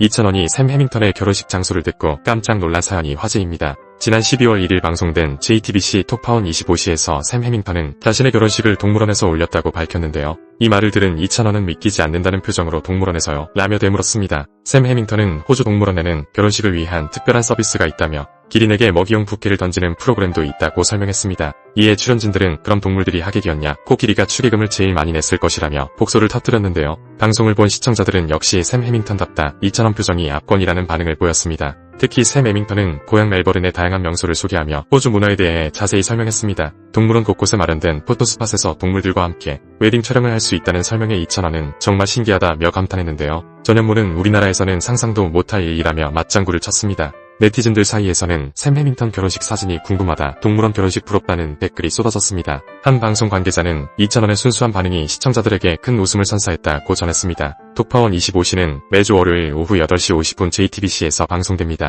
2,000원이 샘 해밍턴의 결혼식 장소를 듣고 깜짝 놀란 사연이 화제입니다. 지난 12월 1일 방송된 JTBC 톡파원 25시에서 샘 해밍턴은 자신의 결혼식을 동물원에서 올렸다고 밝혔는데요. 이 말을 들은 2,000원은 믿기지 않는다는 표정으로 동물원에서요. 라며 되물었습니다. 샘 해밍턴은 호주 동물원에는 결혼식을 위한 특별한 서비스가 있다며 기린에게 먹이용 부케를 던지는 프로그램도 있다고 설명했습니다. 이에 출연진들은 그럼 동물들이 하객이었냐, 코끼리가 축의금을 제일 많이 냈을 것이라며 복소를 터뜨렸는데요. 방송을 본 시청자들은 역시 샘 해밍턴답다 2,000원 표정이 압권이라는 반응을 보였습니다. 특히 샘 해밍턴은 고향 멜버른의 다양한 명소를 소개하며 호주 문화에 대해 자세히 설명했습니다. 동물원 곳곳에 마련된 포토스팟에서 동물들과 함께 웨딩 촬영을 할 수 있다는 설명에 2,000원은 정말 신기하다며 감탄했는데요. 전현무는 우리나라에서는 상상도 못할 일이라며 맞장구를 쳤습니다. 네티즌들 사이에서는 샘 해밍턴 결혼식 사진이 궁금하다, 동물원 결혼식 부럽다는 댓글이 쏟아졌습니다. 한 방송 관계자는 2,000원의 순수한 반응이 시청자들에게 큰 웃음을 선사했다고 전했습니다. 톡파원 25시는 매주 월요일 오후 8시 50분 JTBC에서 방송됩니다.